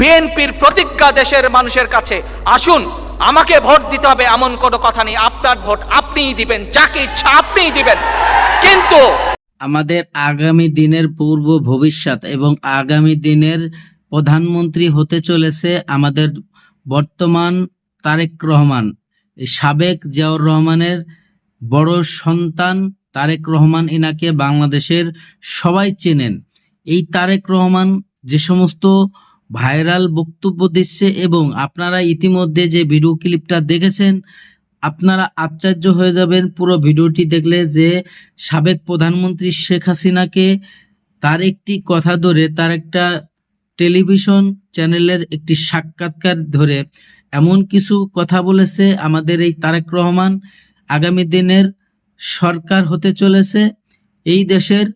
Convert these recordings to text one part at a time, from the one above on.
বিএনপির প্রতিজ্ঞা দেশের মানুষের কাছে, আসুন, আমাকে ভোট দিতে হবে এমন কোনো কথা নেই, আপনার ভোট আপনিই দিবেন, যাকে ইচ্ছা আপনিই দিবেন। কিন্তু আমাদের আগামী দিনের পূর্ব ভবিষ্যৎ এবং আগামী দিনের প্রধানমন্ত্রী হতে চলেছে আমাদের বর্তমান তারেক রহমান। সাবেক জিয়াউর রহমানের বড় সন্তান তারেক রহমান ইনাকে বাংলাদেশের সবাই চেনেন। এই তারেক রহমান যে সমস্ত ভাইরাল বক্তব্য দিচ্ছে এবং আপনারা ইতিমধ্যে যে ভিডিও ক্লিপটা দেখেছেন, আপনারা আশ্চর্য হয়ে যাবেন পুরো ভিডিওটি দেখলে যে সাবেক প্রধানমন্ত্রী শেখ হাসিনাকে তার একটি কথা ধরে, তার একটা টেলিভিশন চ্যানেলের একটি সাক্ষাৎকার ধরে এমন কিছু কথা বলেছে আমাদের এই তারেক রহমান। আগামী দিনের সরকার হতে চলেছে। এই দেশের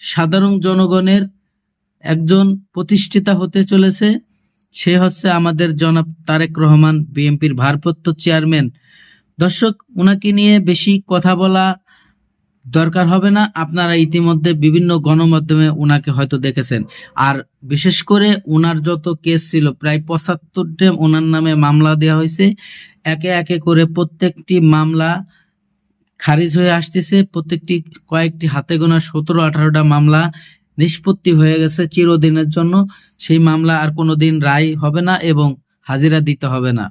সাধারণ জনগণের একজন প্রতিষ্ঠিতা হতে চলেছে। সে হচ্ছে আমাদের জনাব তারেক রহমান, বিএনপির ভারপ্রাপ্ত চেয়ারম্যান। দর্শক ওনাকে নিয়ে বেশি কথা বলা দরকার হবে না। আপনারা ইতিমধ্যে বিভিন্ন গণমাধ্যমে ওনাকে হয়তো দেখেছেন। আর বিশেষ করে ওনার যত কেস ছিল, প্রায় পঁচাত্তরটা ওনার নামে মামলা দেওয়া হয়েছে। একে একে করে প্রত্যেকটি মামলা খারিজ হয়ে আসতেছে। প্রত্যেকটি কয়েকটি হাতে গোনা সতেরো আঠারোটা মামলা নিষ্পত্তি হয়ে গেছে চিরদিনের জন্য। সেই মামলা আর কোনোদিন রায় হবে না এবং হাজিরা দিতে হবে না।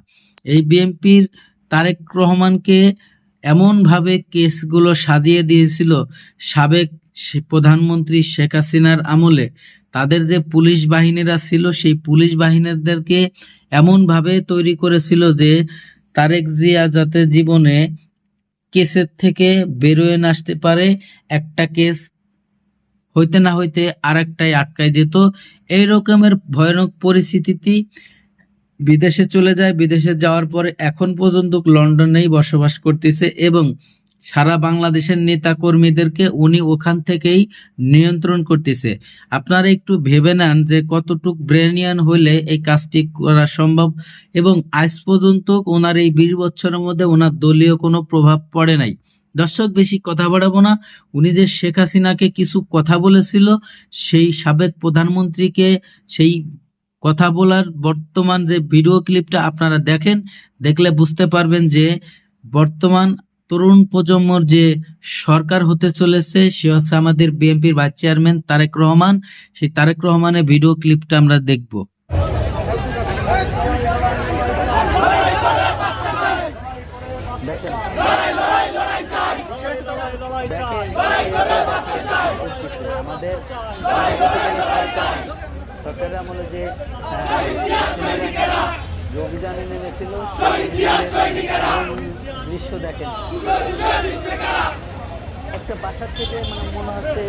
এই বিএনপির তারেক রহমানকে এমনভাবে কেসগুলো সাজিয়ে দিয়েছিল সাবেক প্রধানমন্ত্রী শেখ হাসিনার আমলে। তাদের যে পুলিশ বাহিনীরা ছিল, সেই পুলিশ বাহিনীদেরকে এমনভাবে তৈরি করেছিল যে তারেক জিয়া যাতে জীবনে কেসের থেকে বেরোয় আসতে পারে, একটা কেস হইতে না হইতে আরেকটাই আটকায় দিত। এই রকমের ভয়ানক পরিস্থিতি বিদেশে চলে যায়। বিদেশে যাওয়ার পরে এখন পর্যন্ত লন্ডনেই বসবাস করতেছে এবং সারা বাংলাদেশের নেতা কর্মীদেরকে উনি ওখান থেকেই নিয়ন্ত্রণ করতেছে। আপনারা একটু ভেবে নেন যে কতটুক ব্রেনিয়ান হলে এই কাজটি করা সম্ভব এবং আজ পর্যন্ত ওনার এই বিশ বছরের মধ্যে ওনার দলীয় কোনো প্রভাব পড়ে নাই। দর্শক বেশি কথা বাড়াবো না। উনি যে শেখ হাসিনাকে কিছু কথা বলেছিল, সেই সাবেক প্রধানমন্ত্রীকে সেই কথা বলার বর্তমান যে ভিডিও ক্লিপটা আপনারা দেখেন, দেখলে বুঝতে পারবেন যে বর্তমান তরুণ প্রজন্মর যে সরকার হতে চলেছে, সে হচ্ছে আমাদের বিএনপির ভাইস চেয়ারম্যান তারেক রহমান। সেই তারেক রহমানের ভিডিও ক্লিপটা আমরা দেখব। আমাদের সরকারের আমলে যে অভিযানে নেমেছিল দৃশ্য দেখেন। একটা বাসার থেকে মানে মনে হচ্ছে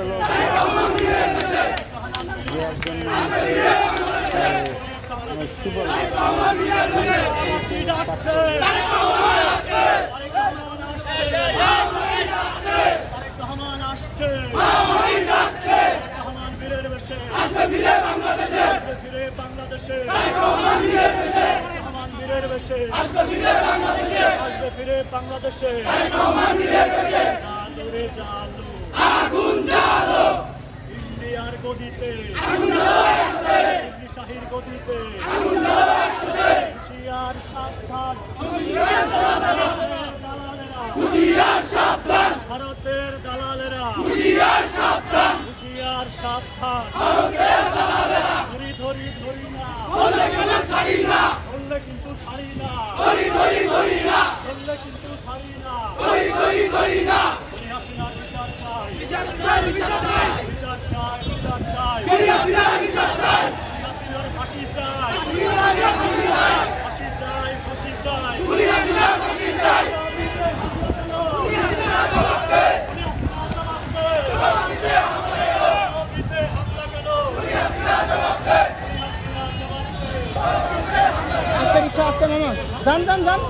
আসলে যে একজন মানুষকে, আহ, মানে কি বলব? ফিরে বাংলাদেশে। বীরের বেশে আসবে ফিরে বাংলাদেশে। আসবে ফিরে বাংলাদেশে। রহমান বীরের বেশে জালো রে জালো আগুন জালো ইন্ডিয়ার গদিতে আগুন একসাথে। শাহীর গদিতে আগুন জালো একসাথে। হুশিয়ার সাবধান। হুশিয়ার দালালেরা হুশিয়ার সাবধান। ভারতের দালালেরা। হুশিয়ার সাবধান। হুশিয়ার সাবধান। ভারতের দালালেরা। ধরি ধরি ধরি না। বললে কেন ছাড়ি না বললে কিন্তু ছাড়ি না ধরি ধরি ধরি আসতে আসতে মামা যান যান যান